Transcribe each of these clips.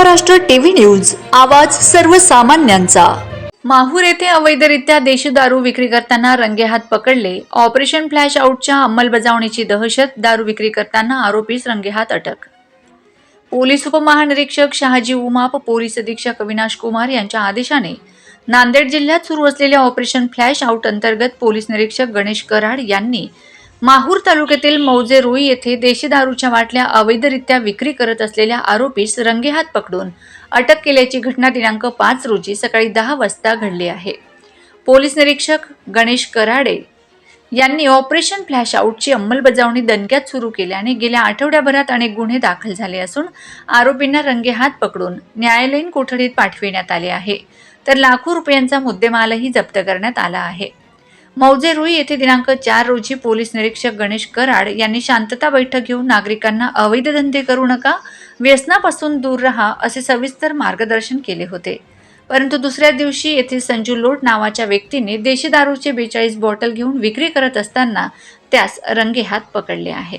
Maharashtra TV news आवाज सर्वसामान्यांचा. माहूर येथे अवैधरित्या देशी दारू विक्री करताना रंगेहात पकडले. ऑपरेशन फ्लॅश आउटच्या अंमलबजावणीची दहशत दारू विक्री करताना आरोपीस रंगेहात अटक. पोलीस उपमहानिरीक्षक शहाजी उमाप पोलीस अधीक्षक अविनाश कुमार यांच्या आदेशाने नांदेड जिल्ह्यात सुरू असलेल्या ऑपरेशन फ्लॅश आउट अंतर्गत पोलीस निरीक्षक गणेश कराड यांनी माहूर तालुक्यातील मौजे रुई येथे देशी दारूच्या बाटल्या अवैधरित्या विक्री करत असलेल्या आरोपीस रंगेहात पकडून अटक केल्याची घटना दिनांक पाच रोजी सकाळी दहा वाजता घडली आहे. पोलीस निरीक्षक गणेश कराडे यांनी ऑपरेशन फ्लॅश आऊटची अंमलबजावणी दणक्यात सुरू केल्याने गेल्या आठवड्याभरात अनेक गुन्हे दाखल झाले असून आरोपींना रंगेहात पकडून न्यायालयीन कोठडीत पाठविण्यात आले आहे. तर लाखो रुपयांचा मुद्देमालही जप्त करण्यात आला आहे. मौजे रुई येथे दिनांक चार रोजी पोलीस निरीक्षक गणेश कराड यांनी शांतता बैठक घेऊन नागरिकांना अवैध धंदे करू नका व्यसनापासून दूर राहा असे सविस्तर मार्गदर्शन केले होते. परंतु दुसऱ्या दिवशी येथील संजू लोट नावाच्या व्यक्तीने देशी दारूचे बेचाळीस बॉटल घेऊन विक्री करत असताना त्यास रंगेहात पकडले आहे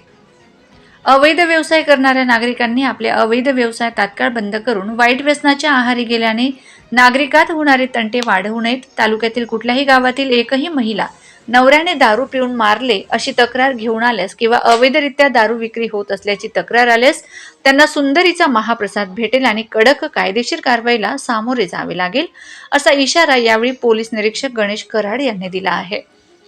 अवैध व्यवसाय करणाऱ्या नागरिकांनी आपले अवैध व्यवसाय तात्काळ बंद करून वाईट व्यसनाच्या आहारी गेल्याने नागरिकात होणारे तंटे वाढवू नयेत. तालुक्यातील कुठल्याही गावातील एकही महिला नवऱ्याने दारू पिऊन मारले अशी तक्रार घेऊन आल्यास किंवा अवैधरित्या दारू विक्री होत असल्याची तक्रार आल्यास त्यांना सुंदरीचा महाप्रसाद भेटेल आणि कडक कायदेशीर कारवाईला सामोरे जावे लागेल असा इशारा यावेळी पोलीस निरीक्षक गणेश कराड यांनी दिला आहे.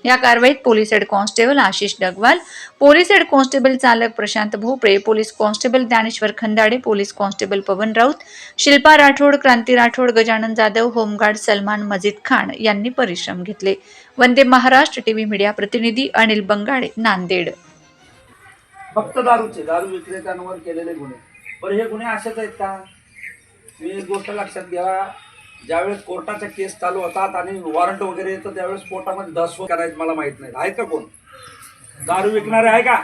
या कारवाईत police head constable Ashish Dagwal police head constable चालक Prashant Bhople police constable Dnyaneshwar Khandade police constable Pavan Raut Shilpa Rathod Kranti Rathod Gajanan Jadhav home guard Salman Majid Khan यांनी परिश्रम घेतले. वंदे महाराष्ट्र टीव्ही मीडिया प्रतिनिधी अनिल बंगाडे नांदेड. फक्त दारूचे दारू विक्रेत्यांवर केलेले गुन्हे. पण हे गुन्हे असेच आहेत का? मी एक गोष्ट लक्षात घ्या. ज्यावेळेस कोर्टाच्या केस चालू होतात आणि वॉरंट वगैरे येतं त्यावेळेस कोर्टामध्ये दस करायचं मला माहीत नाही. आहेत का कोण? दारू विकणारे आहे का?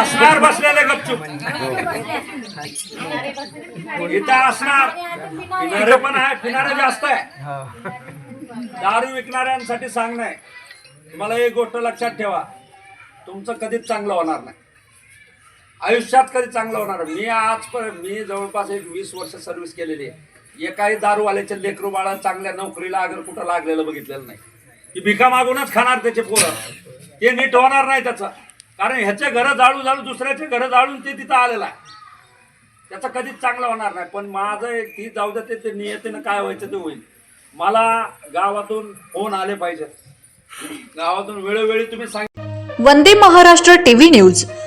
असणार बसलेले गपचूप. इथं असणार. पिणारे पण आहे पिणारे जास्त आहे. दारू विकणाऱ्यांसाठी सांगणं आहे. तुम्हाला एक गोष्ट लक्षात ठेवा. तुमचं कधीच चांगलं होणार नाही. आयुष्यात कधी चांगलं होणार? मी मी आजपर्यंत मी जवळपास एक वीस वर्ष सर्व्हिस केलेली आहे. एकाही दारूवाल्याच्या लेकरू बाळा चांगल्या नोकरीला अगर कुठं लागलेलं बघितलेलं नाही. की भिका मागूनच खाणार त्याचे पोरं. ते नीट होणार नाही त्याचं. कारण ह्याचे घरं जाळू जाळू दुसऱ्याचे घरं जाळून ते तिथं आलेलं आहे. त्याचं कधीच चांगलं होणार नाही. पण माझं एक ती जाऊ द्या ते- ते नियतीनं काय व्हायचं ते होईल. मला गावातून फोन आले पाहिजेत. गावातून वेळोवेळी तुम्ही सांग वंदे महाराष्ट्र टीव्ही न्यूज.